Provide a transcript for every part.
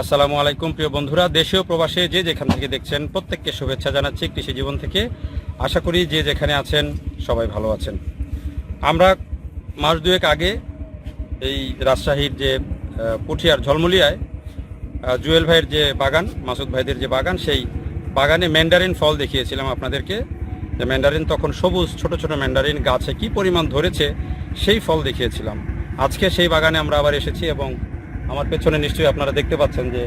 আসসালামু আলাইকুম, প্রিয় বন্ধুরা। দেশীয় প্রবাসে যে যেখান থেকে দেখছেন, প্রত্যেককে শুভেচ্ছা জানাচ্ছি কৃষি জীবন থেকে। আশা করি যে যেখানে আছেন, সবাই ভালো আছেন। আমরা মাস দুয়েক আগে এই রাজশাহীর যে পুঠিয়ার ঝলমুলিয়ায় জুয়েল ভাইয়ের যে বাগান, মাসুদ ভাইদের যে বাগান, সেই বাগানে ম্যান্ডারিন ফল দেখিয়েছিলাম আপনাদেরকে। যে ম্যান্ডারিন তখন সবুজ, ছোট ছোট ম্যান্ডারিন, গাছে কি পরিমাণ ধরেছে, সেই ফল দেখিয়েছিলাম। আজকে সেই বাগানে আমরা আবার এসেছি এবং আমার পেছনে নিশ্চয়ই আপনারা দেখতে পাচ্ছেন যে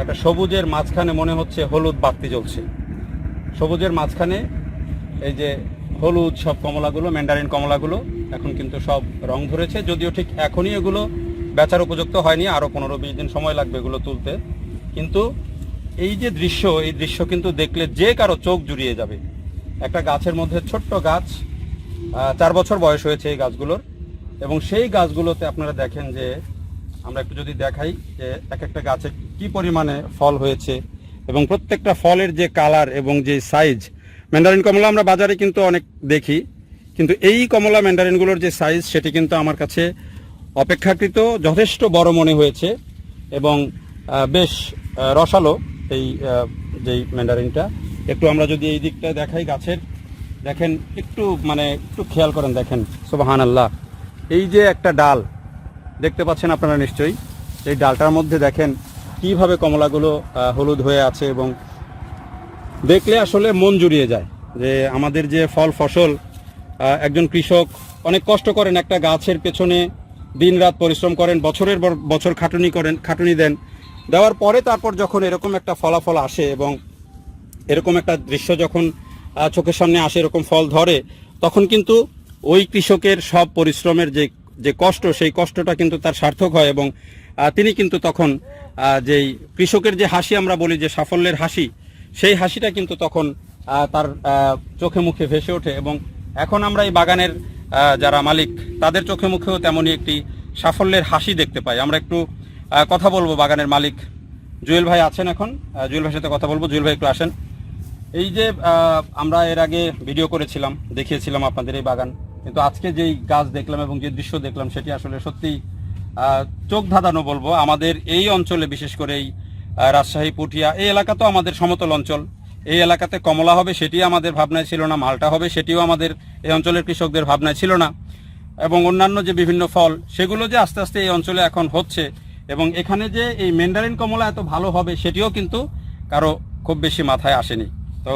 একটা সবুজের মাঝখানে মনে হচ্ছে হলুদ বাতি জ্বলছে। সবুজের মাঝখানে এই যে হলুদ সব কমলাগুলো, ম্যান্ডারিন কমলাগুলো এখন কিন্তু সব রং ধরেছে। যদিও ঠিক এখনই এগুলো বেচার উপযুক্ত হয়নি আরও পনেরো বিশ দিন সময় লাগবে এগুলো তুলতে। কিন্তু এই যে দৃশ্য, এই দৃশ্য কিন্তু দেখলে যে কারও চোখ জুড়িয়ে যাবে। একটা গাছের মধ্যে ছোট্ট গাছ চার বছর বয়স হয়েছে এই গাছগুলোর। এবং সেই গাছগুলোতে আপনারা দেখেন যে আমরা একটু যদি দেখাই যে এক একটা গাছে কি পরিমাণে ফল হয়েছে এবং প্রত্যেকটা ফলের যে কালার এবং যে সাইজ ম্যান্ডারিন কমলা আমরা বাজারে কিন্তু অনেক দেখি, কিন্তু এই কমলা ম্যান্ডারিনগুলোর যে সাইজ সেটি কিন্তু আমার কাছে অপেক্ষাকৃত যথেষ্ট বড় মনে হয়েছে এবং বেশ রসালো এই যেই ম্যান্ডারিনটা একটু আমরা যদি এই দিকটা দেখাই গাছের, দেখেন একটু মানে একটু খেয়াল করেন দেখেন সুবাহান আল্লাহ এই যে একটা ডাল দেখতে পাচ্ছেন আপনারা নিশ্চয়ই। এই ডালটার মধ্যে দেখেন কীভাবে কমলাগুলো হলুদ হয়ে আছে এবং দেখলে আসলে মন জুড়িয়ে যায় যে আমাদের যে ফল ফসল একজন কৃষক অনেক কষ্ট করেন একটা গাছের পেছনে, দিনরাত পরিশ্রম করেন, বছরের বছর খাটুনি করেন, খাটুনি দেন। দেওয়ার পরে তারপর যখন এরকম একটা ফলাফল আসে এবং এরকম একটা দৃশ্য যখন চোখের সামনে আসে, এরকম ফল ধরে, তখন কিন্তু ওই কৃষকের সব পরিশ্রমের যে যে কষ্ট, সেই কষ্টটা কিন্তু তার সার্থক হয় এবং তিনি কিন্তু তখন যেই কৃষকের যে হাসি আমরা বলি, যে সাফল্যের হাসি, সেই হাসিটা কিন্তু তখন তার চোখে মুখে ভেসে ওঠে এবং এখন আমরা এই বাগানের যারা মালিক, তাদের চোখে মুখেও তেমনই একটি সাফল্যের হাসি দেখতে পাই। আমরা একটু কথা বলব বাগানের মালিক জুয়েল ভাই আছেন এখন। জুয়েল ভাইয়ের সাথে কথা বলব। জুয়েল ভাই, একটু আসেন। এই যে আমরা এর আগে ভিডিও করেছিলাম, দেখিয়েছিলাম আপনাদের এই বাগান। কিন্তু আজকে যেই গাছ দেখলাম এবং যে দৃশ্য দেখলাম, সেটি আসলে সত্যি চোখ ধাঁধানো বলব। আমাদের এই অঞ্চলে, বিশেষ করে এই রাজশাহী, পুঠিয়া, এই এলাকা তো আমাদের সমতল অঞ্চল। এই এলাকাতে কমলা হবে সেটি আমাদের ভাবনায় ছিল না। মালটা হবে, সেটিও আমাদের এই অঞ্চলের কৃষকদের ভাবনায় ছিল না। এবং অন্যান্য যে বিভিন্ন ফল, সেগুলো যে আস্তে আস্তে এই অঞ্চলে এখন হচ্ছে। এবং এখানে যে এই ম্যান্ডারিন কমলা এত ভালো হবে, সেটিও কিন্তু কারও খুব বেশি মাথায় আসেনি। তো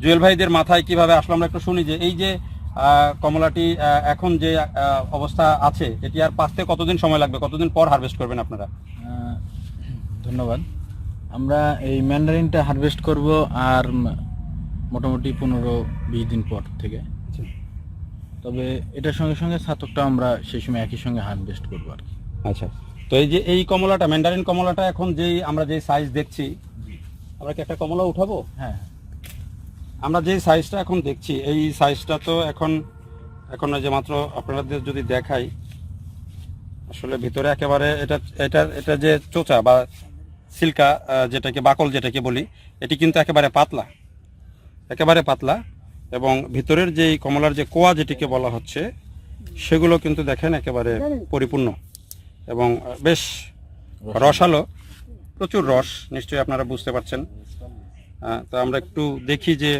জুয়েল ভাইদের মাথায় কীভাবে আসলো, আমরা একটু শুনি যে এই যে কমলাটি এখন যে অবস্থা আছে এটি আর পাকতে কতদিন সময় লাগবে? কতদিন পর হারভেস্ট করবেন আপনারা? ধন্যবাদ। আমরা এই ম্যান্ডারিনটা হারভেস্ট করব আর মোটামুটি পনেরো বিশ দিন পর থেকে। তবে এটার সঙ্গে সঙ্গে ছাতকটা আমরা সেই সময় একই সঙ্গে হারভেস্ট করব আর কি। আচ্ছা। তো এই যে এই কমলাটা ম্যান্ডারিন কমলাটা এখন যেই আমরা যেই সাইজ দেখছি আমরা কি একটা কমলা উঠাবো? হ্যাঁ। আমরা যে সাইজটা এখন দেখছি এই সাইজটা তো এখন এখন যে মাত্র আপনাদের যদি দেখাই আসলে ভিতরে একেবারে এটা এটা এটা যে চোচা বা সিল্কা যেটাকে বাকল যেটাকে বলি এটি কিন্তু একেবারে পাতলা একেবারে পাতলা এবং ভিতরের যে কমলার যে কোয়া যেটিকে বলা হচ্ছে সেগুলো কিন্তু দেখেন একেবারে পরিপূর্ণ এবং বেশ রসালো প্রচুর রস নিশ্চয়ই আপনারা বুঝতে পারছেন। তো আমরা একটু দেখি যে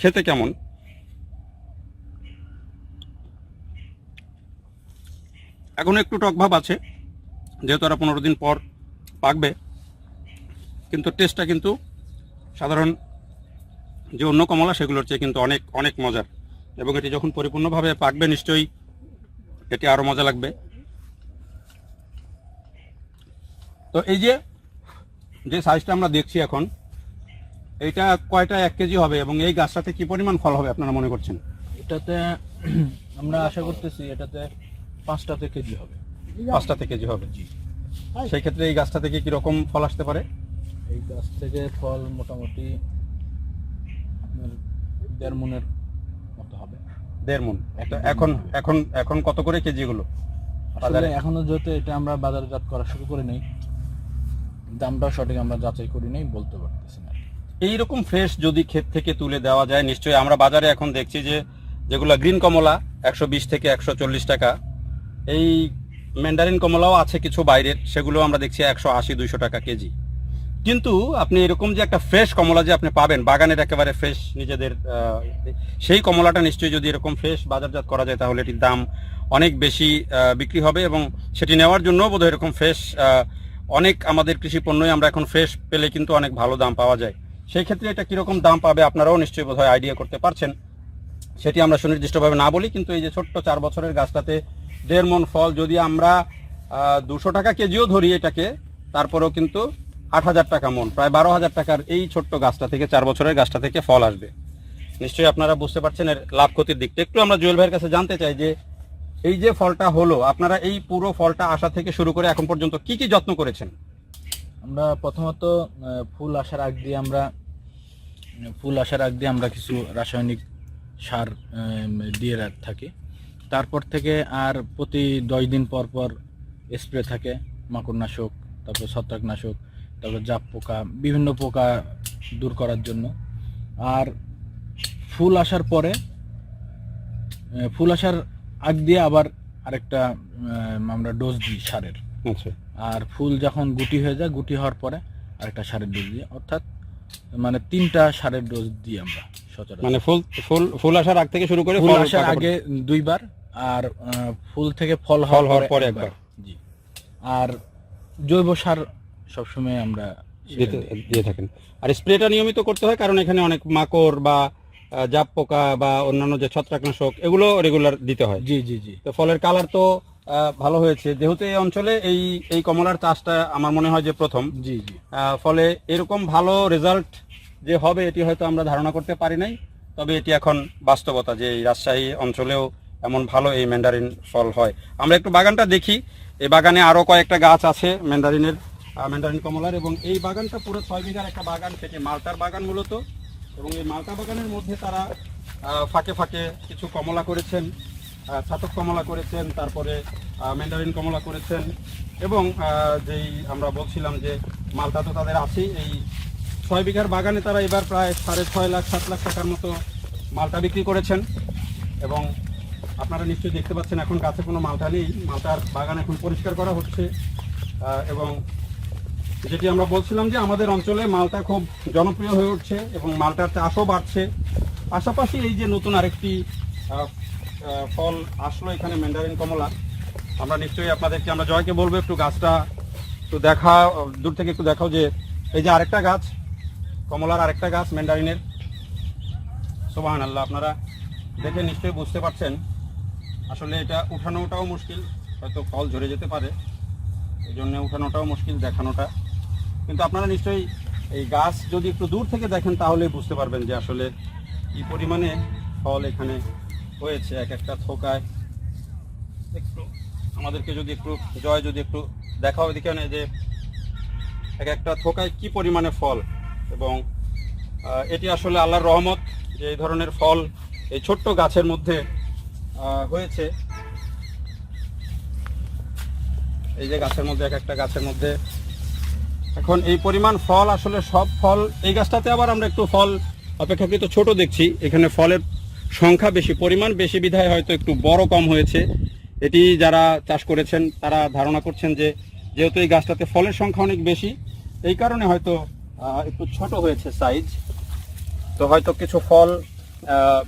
খেতে কেমন? এখনও একটু টক ভাব আছে, যেহেতু আর পনেরো দিন পর পাকবে, কিন্তু টেস্টটা কিন্তু সাধারণ যে অন্য কমলা, সেগুলোর চেয়ে কিন্তু অনেক অনেক মজার। এবং এটি যখন পরিপূর্ণভাবে পাকবে, নিশ্চয়ই এটি আরও মজা লাগবে। তো এই যে যে সাইজটা আমরা দেখছি এখন এইটা কয়টা এক কেজি হবে এবং এই গাছটাতে কি পরিমাণ ফল হবে আপনারা মনে করছেন? এটাতে আমরা আশা করতেছি এটাতে পাঁচটাতে কেজি হবে। পাঁচটাতে কেজি হবে। সেই ক্ষেত্রে এই গাছটা থেকে কীরকম ফল আসতে পারে? এই গাছ থেকে ফল মোটামুটি আপনার দেড় মনের মতো হবে। দেড় মন। এখন এখন এখন কত করে কেজি এগুলো? বাজারে? এখনও যেহেতু এটা আমরা বাজারজাত করা শুরু করে নেই দামটাও সঠিক আমরা যাচাই করি নেই বলতে পারতেছি না। এইরকম ফ্রেশ যদি ক্ষেত থেকে তুলে দেওয়া যায়, নিশ্চয়ই আমরা বাজারে এখন দেখছি যে যেগুলো গ্রিন কমলা, একশো বিশ থেকে একশো চল্লিশ টাকা। এই ম্যান্ডারিন কমলাও আছে কিছু বাইরের সেগুলো আমরা দেখছি একশো আশি, দুইশো টাকা কেজি। কিন্তু আপনি এরকম যে একটা ফ্রেশ কমলা যে আপনি পাবেন, বাগানের একেবারে ফ্রেশ নিজেদের সেই কমলাটা নিশ্চয়ই যদি এরকম ফ্রেশ বাজারজাত করা যায়, তাহলে এটির দাম অনেক বেশি বিক্রি হবে এবং সেটি নেওয়ার জন্য বোধহয় এরকম ফ্রেশ অনেক আমাদের কৃষি পণ্যই আমরা এখন ফ্রেশ পেলে কিন্তু অনেক ভালো দাম পাওয়া যায়। সেই ক্ষেত্রে এটা কীরকম দাম পাবে আপনারাও নিশ্চয়ই বোধহয় আইডিয়া করতে পারছেন। সেটি আমরা সুনির্দিষ্টভাবে না বলি, কিন্তু এই যে ছোট্ট চার বছরের গাছটাতে দেড় মন ফল যদি আমরা দুশো টাকা কেজিও ধরি এটাকে, তারপরেও কিন্তু আট হাজার টাকা মন, প্রায় বারো হাজার টাকার এই ছোট্ট গাছটা থেকে, চার বছরের গাছটা থেকে ফল আসবে। নিশ্চয়ই আপনারা বুঝতে পারছেন এর লাভ ক্ষতির দিকটা। একটু আমরা জুয়েল ভাইয়ের কাছে জানতে চাই যে, এই যে ফলটা হলো, আপনারা এই পুরো ফলটা আসা থেকে শুরু করে এখন পর্যন্ত কি কি যত্ন করেছেন? আমরা প্রথমত ফুল আসার আগ দিয়ে আমরা ফুল আসার আগ দিয়ে আমরা কিছু রাসায়নিক সার দিয়ে থাকি। তারপর থেকে আর প্রতি দশ দিন পর পর স্প্রে থাকে মাকড়নাশক তারপর ছত্রাকনাশক তারপর জাপ পোকা বিভিন্ন পোকা দূর করার জন্য। আর ফুল আসার পরে ফুল আসার আগ দিয়ে আবার আরেকটা আমরা ডোজ দিই সারের। আচ্ছা। আর ফুল যখন গুটি হয়ে যায় গুটি হওয়ার পরে আরেকটা সারের ডোজ দিই। অর্থাৎ মানে তিনটা সারের ডোজ দিই আমরা সচরাচর। মানে ফুল ফুল ফুল আসার আগ থেকে শুরু করে ফুল আসার আগে দুইবার আর ফুল থেকে ফল ফল হওয়ার পরে একবার। জি। আর জৈব সার সবসময় আমরা। দিয়ে থাকেন। আর স্প্রেটা নিয়মিত করতে হয় কারণ এখানে অনেক মাকড় বা জাপ পোকা বা অন্যান্য যে ছত্রাকনাশক এগুলো রেগুলার দিতে হয়। জি জি জি। তো ফলের কালার তো ভালো হয়েছে। যেহেতু এই অঞ্চলে এই এই কমলার চাষটা আমার মনে হয় যে প্রথম। জি জি। ফলে এরকম ভালো রেজাল্ট যে হবে এটি হয়তো আমরা ধারণা করতে পারি নাই। তবে এটি এখন বাস্তবতা যে এই রাজশাহী অঞ্চলেও এমন ভালো এই ম্যান্ডারিন ফল হয়। আমরা একটু বাগানটা দেখি। এই বাগানে আরও কয়েকটা গাছ আছে ম্যান্ডারিনের ম্যান্ডারিন কমলার এবং এই বাগানটা পুরো ছয় বিঘার একটা বাগান থেকে মালটার বাগান মূলত। এবং এই মালটা বাগানের মধ্যে তারা ফাঁকে ফাঁকে কিছু কমলা করেছেন। ছাতক কমলা করেছেন তারপরে আহ, ম্যান্ডারিন কমলা করেছেন এবং যেই আমরা বলছিলাম যে মালটা তো তাদের আছেই এই ছয় বিঘার বাগানে তারা এবার প্রায় সাড়ে ছয় লাখ সাত লাখ টাকার মতো মালটা বিক্রি করেছেন এবং আপনারা নিশ্চয়ই দেখতে পাচ্ছেন এখন গাছে কোনো মালটা নেই মালটার বাগান এখন পরিষ্কার করা হচ্ছে এবং যেটি আমরা বলছিলাম যে আমাদের অঞ্চলে মালটা খুব জনপ্রিয় হয়ে উঠছে এবং মালটার চাষও বাড়ছে পাশাপাশি এই যে নতুন আরেকটি ফল আসলো এখানে ম্যান্ডারিন কমলা। আমরা নিশ্চয়ই আপনাদেরকে, আমরা জয়কে বলব একটু গাছটা একটু দেখা, দূর থেকে একটু দেখাও যে এই যে আরেকটা গাছ, কমলার আরেকটা গাছ ম্যান্ডারিনের সোবাহান আল্লাহ আপনারা দেখে নিশ্চয়ই বুঝতে পারছেন। আসলে এটা উঠানোটাও মুশকিল, হয়তো ফল ঝরে যেতে পারে। এই জন্য উঠানোটাও মুশকিল, দেখানোটা। কিন্তু আপনারা নিশ্চয়ই এই গাছ যদি একটু দূর থেকে দেখেন, তাহলে বুঝতে পারবেন যে আসলে কি পরিমাণে ফল এখানে হয়েছে, এক একটা থোকায়। একটু আমাদেরকে যদি একটু জয় যদি একটু দেখাও এদিকে না যে এক একটা থোকায় কি পরিমাণে ফল? এবং এটি আসলে আল্লাহর রহমত যে এই ধরনের ফল এই ছোট্ট গাছের মধ্যে হয়েছে। এই যে গাছের মধ্যে, এক একটা গাছের মধ্যে। এখন এই পরিমাণ ফল আসলে সব ফল, এই গাছটাতে আবার আমরা একটু ফল অপেক্ষাকৃত ছোট দেখছি। এখানে ফলের সংখ্যা বেশি, পরিমাণ বেশি বিধায় হয়তো একটু বড় কম হয়েছে। এটি যারা চাষ করেছেন, তারা ধারণা করছেন যে যেহেতু এই গাছটাতে ফলের সংখ্যা অনেক বেশি, এই কারণে হয়তো একটু ছোট হয়েছে সাইজ তো হয়তো কিছু ফল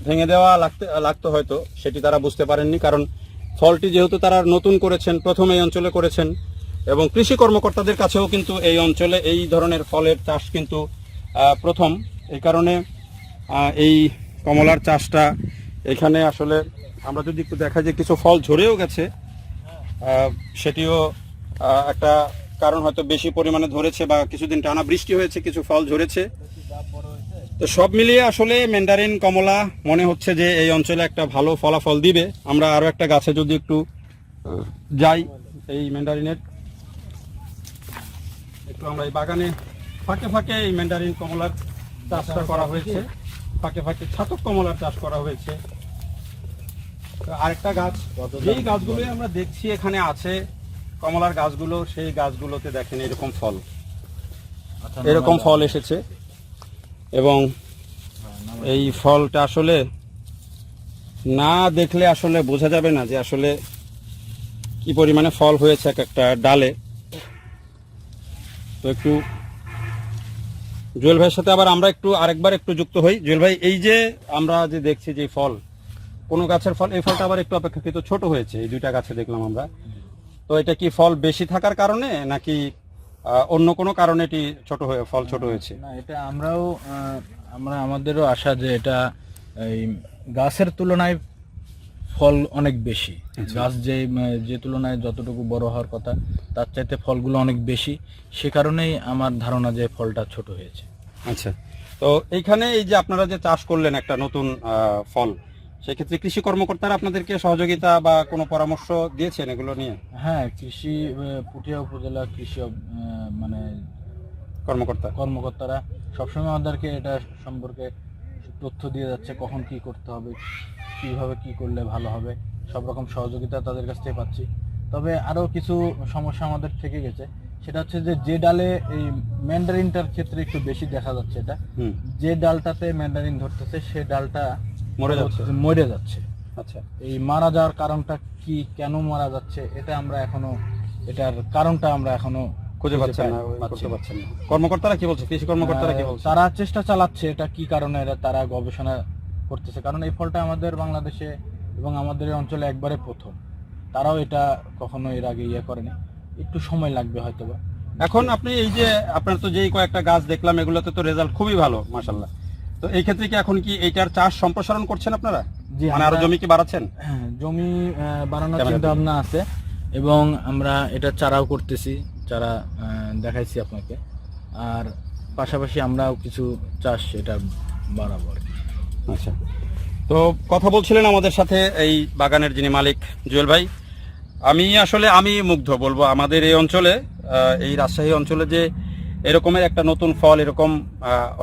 ভেঙে দেওয়া লাগতে, লাগতো হয়তো, সেটি তারা বুঝতে পারেননি। কারণ ফলটি যেহেতু তারা নতুন করেছেন, প্রথম এই অঞ্চলে করেছেন, এবং কৃষি কর্মকর্তাদের কাছেও কিন্তু এই অঞ্চলে এই ধরনের ফলের চাষ কিন্তু প্রথম। এই কারণে এই কমলার চাষটা এখানে আসলে আমরা যদি একটু দেখা যে কিছু ফল ঝরেও গেছে সেটিও একটা কারণ হয়তো বেশি পরিমাণে ধরেছে বা কিছুদিন টানা বৃষ্টি হয়েছে, কিছু ফল ঝরেছে। তো সব মিলিয়ে আসলে ম্যান্ডারিন কমলা মনে হচ্ছে যে এই অঞ্চলে একটা ভালো ফলাফল দিবে। আমরা আরও একটা গাছে যদি একটু যাই এই ম্যান্ডারিনের। একটু আমরা এই বাগানে ফাঁকে ফাঁকে এই ম্যান্ডারিন কমলার চাষটা করা হয়েছে। ফাঁকে ফাঁকে ছাতক কমলার চাষ করা হয়েছে। তো আরেকটা গাছ যেই গাছগুলোই আমরা দেখছি এখানে আছে কমলার গাছগুলো সেই গাছগুলোতে দেখেন এরকম ফল। আচ্ছা, এরকম ফল এসেছে। এবং এই ফলটা আসলে না দেখলে আসলে বোঝা যাবে না যে আসলে কি পরিমাণে ফল হয়েছে এক একটা ডালে। তো একটু জুয়েল ভাইয়ের সাথে আবার আমরা একটু আরেকবার একটু যুক্ত হই। জুয়েল ভাই, এই যে আমরা যে দেখছি যে ফল, কোনো গাছের ফল, এই ফলটা আবার একটু অপেক্ষাকৃত ছোট হয়েছে, এই দুইটা গাছে দেখলাম আমরা। তো এটা কি ফল বেশি থাকার কারণে, নাকি অন্য কোনো কারণে এটি ছোট হয়ে, ফল ছোট হয়েছে? না, এটা আমরাও আমরা, আমাদেরও আশা যে এটা এই গাছের তুলনায় ফল অনেক বেশি। গাছ যে যে তুলনায় যতটুকু বড় হওয়ার কথা তার চাইতে ফলগুলো অনেক বেশি। সে কারণেই আমার ধারণা যে ফলটা ছোট হয়েছে। আচ্ছা। তো এইখানে এই যে আপনারা যে চাষ করলেন একটা নতুন ফল সেক্ষেত্রে কৃষি কর্মকর্তারা আপনাদেরকে সহযোগিতা বা কোনো পরামর্শ দিয়েছেন এগুলো নিয়ে? হ্যাঁ কৃষি পুঠিয়া উপজেলা কৃষি মানে কর্মকর্তা। কর্মকর্তারা সবসময় আমাদেরকে এটা সম্পর্কে তথ্য দিয়ে যাচ্ছে কখন কি করতে হবে কীভাবে কি করলে ভালো হবে সব রকম সহযোগিতা তাদের কাছ থেকে পাচ্ছি। তবে আরও কিছু সমস্যা আমাদের থেকে গেছে সেটা হচ্ছে যে যে ডালে এই ম্যান্ডারিনটার ক্ষেত্রে একটু বেশি দেখা যাচ্ছে এটা হুম। যে ডালটাতে ম্যান্ডারিন ধরতেছে সে ডালটা মরে যাচ্ছে। মরে যাচ্ছে। আচ্ছা। এই মারা যাওয়ার কারণটা কি কেন মারা যাচ্ছে এটা আমরা এখনও এটার কারণটা আমরা এখনও খুঁজে পাচ্ছেন না করতে না। পারছেন না। কর্মকর্তারা কি বলছে? কৃষি কর্মকর্তারা কি বলছে? তারা চেষ্টা চালাচ্ছে এটা কি কারণে তারা গবেষণা করতেছে? কারণ এই ফলটা আমাদের বাংলাদেশে এবং আমাদের অঞ্চলে একবারে প্রথম। তারাও এটা কখনো এর আগে ইয়ে করেনি। একটু সময় লাগবে হয়তো বা এখন আপনি এই যে আপনার তো যেই কয়েকটা গাছ দেখলাম এগুলোতে তো রেজাল্ট খুবই ভালো মাশাল্লাহ তো এই ক্ষেত্রে কি এখন কি এইটার চাষ সম্প্রসারণ করছেন আপনারা? মানে আরও জমি কি বাড়াচ্ছেন? হ্যাঁ, জমি ক্যামেরা চিন্তা ভাবনা আছে এবং আমরা এটা চারাও করতেছি। চারা দেখাইছি আপনাকে। আর পাশাপাশি আমরাও কিছু চাষ এটা বাড়াবো। আচ্ছা। তো কথা বলছিলেন আমাদের সাথে এই বাগানের যিনি মালিক জুয়েল ভাই। আমি আসলে, আমি মুগ্ধ বলব আমাদের এই অঞ্চলে এই রাজশাহী অঞ্চলে যে এরকমের একটা নতুন ফল এরকম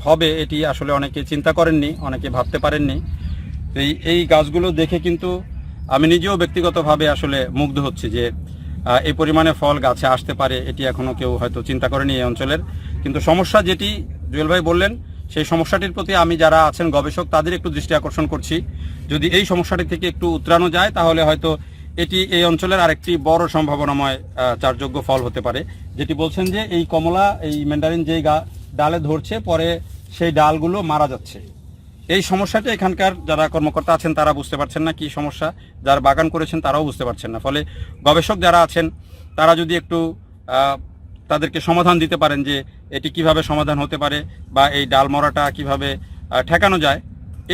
হবে, এটি আসলে অনেকে চিন্তা করেননি, অনেকে ভাবতে পারেননি। এই এই গাছগুলো দেখে কিন্তু আমি নিজেও ব্যক্তিগতভাবে আসলে মুগ্ধ হচ্ছি যে এই পরিমাণে ফল গাছে আসতে পারে, এটি এখনও কেউ হয়তো চিন্তা করেনি এই অঞ্চলের। কিন্তু সমস্যা যেটি, জুয়েল ভাই বললেন, সেই সমস্যাটির প্রতি আমি যারা আছেন গবেষক, তাদের একটু দৃষ্টি আকর্ষণ করছি। যদি এই সমস্যাটি থেকে একটু উতরানো যায়, তাহলে হয়তো এটি এই অঞ্চলের আরেকটি বড় সম্ভাবনাময় চারযোগ্য ফল হতে পারে। যেটি বলছেন যে, এই কমলা, এই ম্যান্ডারিন যেই ডালে ধরছে, পরে সেই ডালগুলো মারা যাচ্ছে। এই সমস্যাটা এখানকার যারা কর্মকর্তা আছেন, তারা বুঝতে পারছেন না কি সমস্যা। যারা বাগান করেছেন, তারাও বুঝতে পারছেন না। ফলে গবেষক যারা আছেন, তারা যদি একটু তাদেরকে সমাধান দিতে পারেন যে এটি কীভাবে সমাধান হতে পারে বা এই ডাল মরাটা কীভাবে ঠেকানো যায়,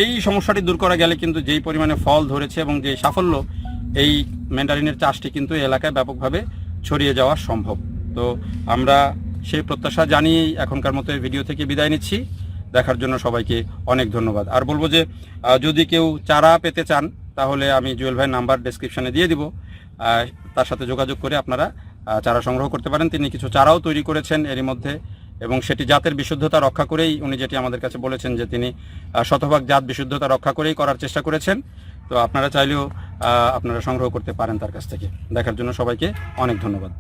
এই সমস্যাটি দূর করা গেলে কিন্তু যেই পরিমাণে ফল ধরেছে এবং যে সাফল্য, এই ম্যান্ডারিনের চাষটি কিন্তু এই এলাকায় ব্যাপকভাবে ছড়িয়ে যাওয়া সম্ভব। তো আমরা সেই প্রত্যাশা জানিয়েই এখনকার মতো ভিডিও থেকে বিদায় নিচ্ছি। দেখার জন্য সবাইকে অনেক ধন্যবাদ। আর বলব যে যদি কেউ চারা পেতে চান, তাহলে আমি জুয়েল ভাইয়ের নাম্বার ডেসক্রিপশনে দিয়ে দিব। তার সাথে যোগাযোগ করে আপনারা চারা সংগ্রহ করতে পারেন। তিনি কিছু চারাও তৈরি করেছেন এরই মধ্যে এবং সেটি জাতের বিশুদ্ধতা রক্ষা করেই উনি যেটি আমাদের কাছে বলেছেন যে তিনি শতভাগ জাত বিশুদ্ধতা রক্ষা করেই করার চেষ্টা করেছেন। তো আপনারা চাইলেও আপনারা সংগ্রহ করতে পারেন তার কাছ থেকে। দেখার জন্য সবাইকে অনেক ধন্যবাদ।